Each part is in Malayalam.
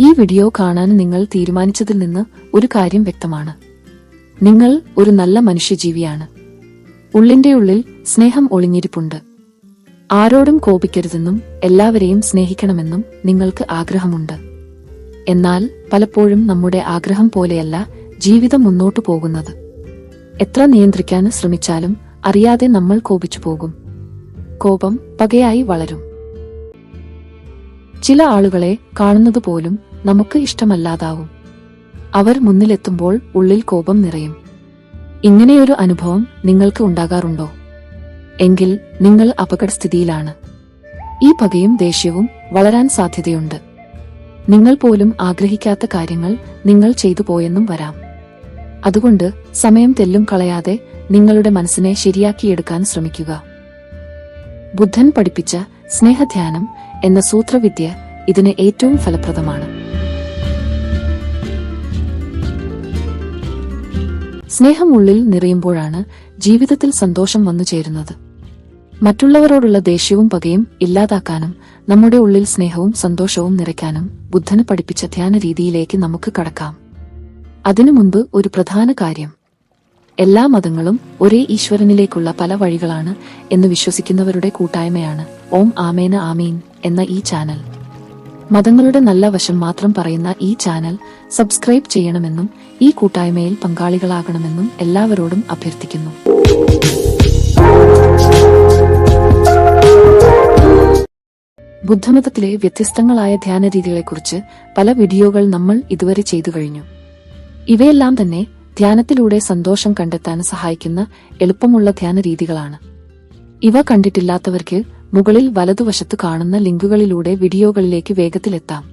ഈ വീഡിയോ കാണാൻ നിങ്ങൾ തീരുമാനിച്ചതിൽ നിന്ന് ഒരു കാര്യം വ്യക്തമാണ്. നിങ്ങൾ ഒരു നല്ല മനുഷ്യജീവിയാണ്. ഉള്ളിന്റെ ഉള്ളിൽ സ്നേഹം ഒളിഞ്ഞിരിപ്പുണ്ട്. ആരോടും കോപിക്കരുതെന്നും എല്ലാവരെയും സ്നേഹിക്കണമെന്നും നിങ്ങൾക്ക് ആഗ്രഹമുണ്ട്. എന്നാൽ പലപ്പോഴും നമ്മുടെ ആഗ്രഹം പോലെയല്ല ജീവിതം മുന്നോട്ടു പോകുന്നത്. എത്ര നിയന്ത്രിക്കാൻ ശ്രമിച്ചാലും അറിയാതെ നമ്മൾ കോപിച്ചു പോകും. കോപം പകയായി വളരും. ചില ആളുകളെ കാണുന്നത് പോലും നമുക്ക് ഇഷ്ടമല്ലാതാവും. അവർ മുന്നിലെത്തുമ്പോൾ ഉള്ളിൽ കോപം നിറയും. ഇങ്ങനെയൊരു അനുഭവം നിങ്ങൾക്ക് ഉണ്ടാകാറുണ്ടോ? എങ്കിൽ നിങ്ങൾ അപകടസ്ഥിതിയിലാണ്. ഈ പകയും ദേഷ്യവും വളരാൻ സാധ്യതയുണ്ട്. നിങ്ങൾ പോലും ആഗ്രഹിക്കാത്ത കാര്യങ്ങൾ നിങ്ങൾ ചെയ്തു പോയെന്നും വരാം. അതുകൊണ്ട് സമയം തെല്ലും കളയാതെ നിങ്ങളുടെ മനസ്സിനെ ശരിയാക്കിയെടുക്കാൻ ശ്രമിക്കുക. ബുദ്ധൻ പഠിപ്പിച്ച സ്നേഹധ്യാനം എന്ന സൂത്രവിദ്യ ഇതിന് ഏറ്റവും ഫലപ്രദമാണ്. സ്നേഹം ഉള്ളിൽ നിറയുമ്പോഴാണ് ജീവിതത്തിൽ സന്തോഷം വന്നു ചേരുന്നത്. മറ്റുള്ളവരോടുള്ള ദേഷ്യവും പകയും ഇല്ലാതാക്കാനും നമ്മുടെ ഉള്ളിൽ സ്നേഹവും സന്തോഷവും നിറയ്ക്കാനും ബുദ്ധന് പഠിപ്പിച്ച ധ്യാന രീതിയിലേക്ക് നമുക്ക് കടക്കാം. അതിനു മുൻപ് ഒരു പ്രധാന കാര്യം. എല്ലാ മതങ്ങളും ഒരേ ഈശ്വരനിലേക്കുള്ള പല വഴികളാണ് എന്ന് വിശ്വസിക്കുന്നവരുടെ കൂട്ടായ്മയാണ്. ഓം ആമേന ആമീൻ എന്ന ഈ ചാനൽ. മതങ്ങളുടെ നല്ല വശം മാത്രം പറയുന്ന ഈ ചാനൽ സബ്സ്ക്രൈബ് ചെയ്യണമെന്നും ഈ കൂട്ടായ്മയിൽ പങ്കാളികളാകണമെന്നും എല്ലാവരോടും അഭ്യർത്ഥിക്കുന്നു. ബുദ്ധമതത്തിലെ വ്യത്യസ്തങ്ങളായ ധ്യാന രീതികളെക്കുറിച്ച് പല വീഡിയോകൾ നമ്മൾ ഇതുവരെ ചെയ്തു കഴിഞ്ഞു. ഇവയെല്ലാം തന്നെ ധ്യാനത്തിലൂടെ സന്തോഷം കണ്ടെത്താൻ സഹായിക്കുന്ന എളുപ്പമുള്ള ധ്യാന രീതികളാണ് ഇവ കണ്ടിട്ടില്ലാത്തവർക്ക് മുകളിൽ വലതുവശത്ത് കാണുന്ന ലിങ്കുകളിലൂടെ വീഡിയോകളിലേക്ക് വേഗത്തിലെത്താം.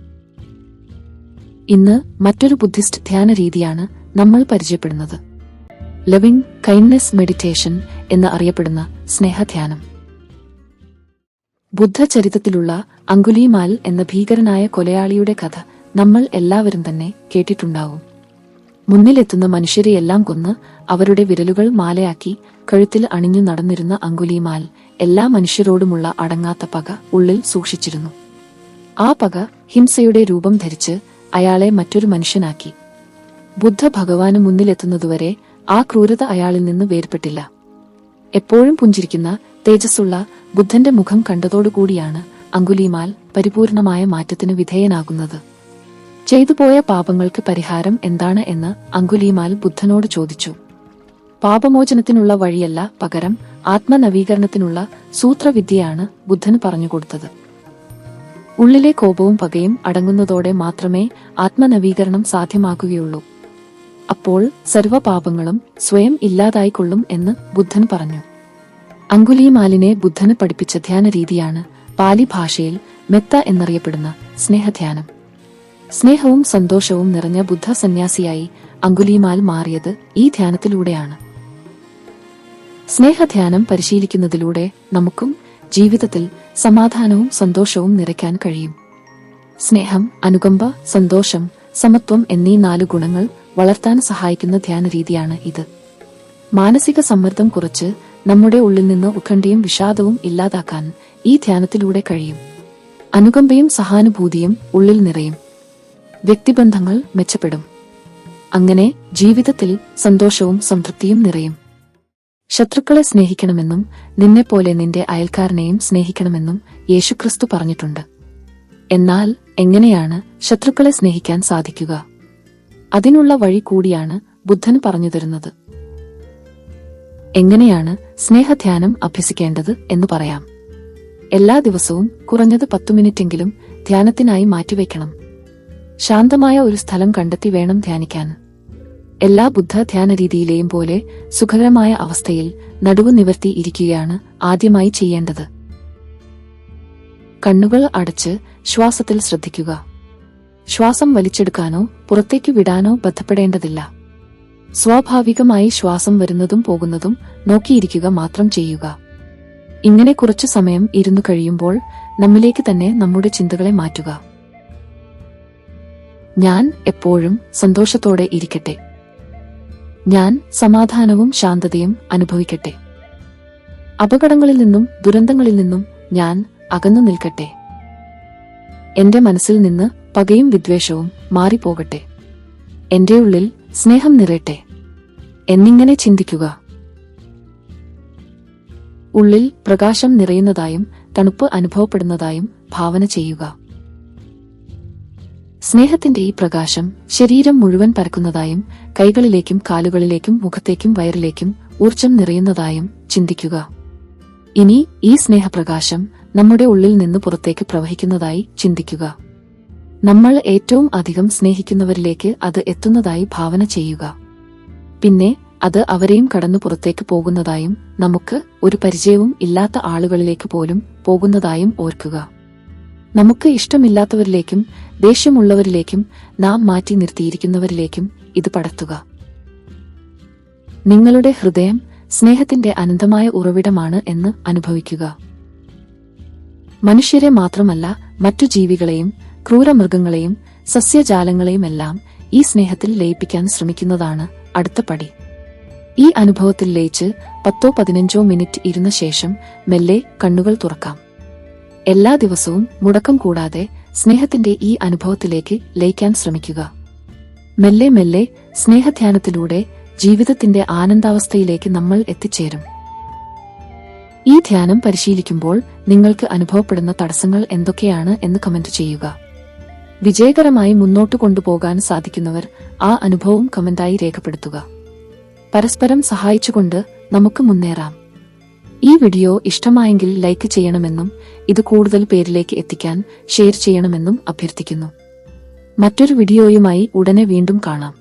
ഇന്ന് മറ്റൊരു ബുദ്ധിസ്റ്റ് ധ്യാന രീതിയാണ് നമ്മൾ പരിചയപ്പെടുന്നത്. ലവിംഗ് കൈൻഡ്നെസ് മെഡിറ്റേഷൻ എന്ന് അറിയപ്പെടുന്ന സ്നേഹധ്യാനം. ബുദ്ധചരിതത്തിലുള്ള അങ്കുലിമാൽ എന്ന ഭീകരനായ കൊലയാളിയുടെ കഥ നമ്മൾ എല്ലാവരും തന്നെ കേട്ടിട്ടുണ്ടാവും. മുന്നിലെത്തുന്ന മനുഷ്യരെയെല്ലാം കൊന്ന് അവരുടെ വിരലുകൾ മാലയാക്കി കഴുത്തിൽ അണിഞ്ഞു നടന്നിരുന്ന അങ്കുലിമാൽ എല്ലാ മനുഷ്യരോടുമുള്ള അടങ്ങാത്ത പക ഉള്ളിൽ സൂക്ഷിച്ചിരുന്നു. ആ പക ഹിംസയുടെ രൂപം ധരിച്ച് അയാളെ മറ്റൊരു മനുഷ്യനാക്കി. ബുദ്ധ ഭഗവാന് മുന്നിലെത്തുന്നതുവരെ ആ ക്രൂരത അയാളിൽ നിന്ന് വേർപെട്ടില്ല. എപ്പോഴും പുഞ്ചിരിക്കുന്ന തേജസ്സുള്ള ബുദ്ധന്റെ മുഖം കണ്ടതോടുകൂടിയാണ് അങ്കുലിമാൽ പരിപൂർണമായ മാറ്റത്തിന് വിധേയനാകുന്നത്. ചെയ്തുപോയ പാപങ്ങൾക്ക് പരിഹാരം എന്താണ് എന്ന് അങ്കുലിമാൽ ബുദ്ധനോട് ചോദിച്ചു. പാപമോചനത്തിനുള്ള വഴിയല്ല പകരം ആത്മനവീകരണത്തിനുള്ള സൂത്രവിദ്യയാണ് ബുദ്ധന് പറഞ്ഞുകൊടുത്തത്. ഉള്ളിലെ കോപവും പകയും അടങ്ങുന്നതോടെ മാത്രമേ ആത്മനവീകരണം സാധ്യമാക്കുകയുള്ളൂ. അപ്പോൾ സർവപാപങ്ങളും സ്വയം ഇല്ലാതായിക്കൊള്ളും എന്ന് ബുദ്ധൻ പറഞ്ഞു. അങ്കുലിമാലിനെ ബുദ്ധന് പഠിപ്പിച്ച ധ്യാന രീതിയാണ് പാലി ഭാഷയിൽ മെത്ത എന്നറിയപ്പെടുന്ന സ്നേഹധ്യാനം. സ്നേഹവും സന്തോഷവും നിറഞ്ഞ ബുദ്ധ സന്യാസിയായി അങ്കുലിമാൽ മാറിയത് ഈ ധ്യാനത്തിലൂടെയാണ്. സ്നേഹധ്യാനം പരിശീലിക്കുന്നതിലൂടെ നമുക്കും ജീവിതത്തിൽ സമാധാനവും സന്തോഷവും നിറയ്ക്കാൻ കഴിയും. സ്നേഹം അനുകമ്പ സന്തോഷം സമത്വം എന്നീ നാല് ഗുണങ്ങൾ വളർത്താൻ സഹായിക്കുന്ന ധ്യാന രീതിയാണ് ഇത്. മാനസിക സമ്മർദ്ദം കുറച്ച് നമ്മുടെ ഉള്ളിൽ നിന്ന് ഉത്കണ്ഠയും വിഷാദവും ഇല്ലാതാക്കാൻ ഈ ധ്യാനത്തിലൂടെ കഴിയും. അനുകമ്പയും സഹാനുഭൂതിയും ഉള്ളിൽ നിറയും. വ്യക്തിബന്ധങ്ങൾ മെച്ചപ്പെടും. അങ്ങനെ ജീവിതത്തിൽ സന്തോഷവും സംതൃപ്തിയും നിറയും. ശത്രുക്കളെ സ്നേഹിക്കണമെന്നും നിന്നെപ്പോലെ നിന്റെ അയൽക്കാരനെയും സ്നേഹിക്കണമെന്നും യേശുക്രിസ്തു പറഞ്ഞിട്ടുണ്ട്. എന്നാൽ എങ്ങനെയാണ് ശത്രുക്കളെ സ്നേഹിക്കാൻ സാധിക്കുക? അതിനുള്ള വഴി കൂടിയാണ് ബുദ്ധൻ പറഞ്ഞു തരുന്നത്. എങ്ങനെയാണ് സ്നേഹധ്യാനം അഭ്യസിക്കേണ്ടത് എന്ന് പറയാം. എല്ലാ ദിവസവും കുറഞ്ഞത് പത്തു മിനിറ്റെങ്കിലും ധ്യാനത്തിനായി മാറ്റിവെക്കണം. ശാന്തമായ ഒരു സ്ഥലം കണ്ടെത്തി വേണം ധ്യാനിക്കാൻ. എല്ലാ ബുദ്ധ ധ്യാന രീതിയിലെയും പോലെ സുഖകരമായ അവസ്ഥയിൽ നടുവ് നിവർത്തി ഇരിക്കുകയാണ് ആദ്യമായി ചെയ്യേണ്ടത്. കണ്ണുകൾ അടച്ച് ശ്വാസത്തിൽ ശ്രദ്ധിക്കുക. ശ്വാസം വലിച്ചെടുക്കാനോ പുറത്തേക്ക് വിടാനോ ബന്ധപ്പെടേണ്ടതില്ല. സ്വാഭാവികമായി ശ്വാസം വരുന്നതും പോകുന്നതും നോക്കിയിരിക്കുക മാത്രം ചെയ്യുക. ഇങ്ങനെ കുറച്ചു സമയം ഇരുന്നു കഴിയുമ്പോൾ നമ്മിലേക്ക് തന്നെ നമ്മുടെ ചിന്തകളെ മാറ്റുക. ഞാൻ എപ്പോഴും സന്തോഷത്തോടെ ഇരിക്കട്ടെ. ഞാൻ സമാധാനവും ശാന്തതയും അനുഭവിക്കട്ടെ. അപകടങ്ങളിൽ നിന്നും ദുരന്തങ്ങളിൽ നിന്നും ഞാൻ അകന്നു നിൽക്കട്ടെ. എന്റെ മനസ്സിൽ നിന്ന് പകയും വിദ്വേഷവും മാറിപ്പോകട്ടെ. എന്റെ ഉള്ളിൽ സ്നേഹം നിറയട്ടെ. എന്നിങ്ങനെ ചിന്തിക്കുക. ഉള്ളിൽ പ്രകാശം നിറയുന്നതായും തണുപ്പ് അനുഭവപ്പെടുന്നതായും ഭാവന ചെയ്യുക. സ്നേഹത്തിന്റെ ഈ പ്രകാശം ശരീരം മുഴുവൻ പരക്കുന്നതായും കൈകളിലേക്കും കാലുകളിലേക്കും മുഖത്തേക്കും വയറിലേക്കും ഊർജം നിറയുന്നതായും ചിന്തിക്കുക. ഇനി ഈ സ്നേഹപ്രകാശം നമ്മുടെ ഉള്ളിൽ നിന്ന് പുറത്തേക്ക് പ്രവഹിക്കുന്നതായി ചിന്തിക്കുക. നമ്മൾ ഏറ്റവും അധികം സ്നേഹിക്കുന്നവരിലേക്ക് അത് എത്തുന്നതായി ഭാവന ചെയ്യുക. പിന്നെ അത് അവരെയും കടന്നു പുറത്തേക്ക് പോകുന്നതായും നമുക്ക് ഒരു പരിചയവും ഇല്ലാത്ത ആളുകളിലേക്ക് പോലും പോകുന്നതായും ഓർക്കുക. നമുക്ക് ഇഷ്ടമില്ലാത്തവരിലേക്കും ദേഷ്യമുള്ളവരിലേക്കും നാം മാറ്റി നിർത്തിയിരിക്കുന്നവരിലേക്കും ഇത് പടത്തുക. നിങ്ങളുടെ ഹൃദയം സ്നേഹത്തിന്റെ അനന്തമായ ഉറവിടമാണ് എന്ന് അനുഭവിക്കുക. മനുഷ്യരെ മാത്രമല്ല മറ്റു ജീവികളെയും ക്രൂരമൃഗങ്ങളെയും സസ്യജാലങ്ങളെയുമെല്ലാം ഈ സ്നേഹത്തിൽ ലയിപ്പിക്കാൻ ശ്രമിക്കുന്നതാണ് അടുത്ത പടി. ഈ അനുഭവത്തിൽ ലയിച്ച് പത്തോ പതിനഞ്ചോ മിനിറ്റ് ഇരുന്ന ശേഷം മെല്ലെ കണ്ണുകൾ തുറക്കാം. എല്ലാ ദിവസവും മുടക്കം കൂടാതെ സ്നേഹത്തിന്റെ ഈ അനുഭവത്തിലേക്ക് ലയിക്കാൻ ശ്രമിക്കുക. മെല്ലെ മെല്ലെ സ്നേഹധ്യാനത്തിലൂടെ ജീവിതത്തിന്റെ ആനന്ദാവസ്ഥയിലേക്ക് നമ്മൾ എത്തിച്ചേരും. ഈ ധ്യാനം പരിശീലിക്കുമ്പോൾ നിങ്ങൾക്ക് അനുഭവപ്പെടുന്ന തടസ്സങ്ങൾ എന്തൊക്കെയാണ് എന്ന് കമന്റ് ചെയ്യുക. വിജയകരമായി മുന്നോട്ട് കൊണ്ടുപോകാൻ സാധിക്കുന്നവർ ആ അനുഭവം കമന്റായി രേഖപ്പെടുത്തുക. പരസ്പരം സഹായിച്ചുകൊണ്ട് നമുക്ക് മുന്നേറാം. ഈ വീഡിയോ ഇഷ്ടമായെങ്കിൽ ലൈക്ക് ചെയ്യണമെന്നും ഇത് കൂടുതൽ പേരിലേക്ക് എത്തിക്കാൻ ഷെയർ ചെയ്യണമെന്നും അഭ്യർത്ഥിക്കുന്നു. മറ്റൊരു വീഡിയോയുമായി ഉടനെ വീണ്ടും കാണാം.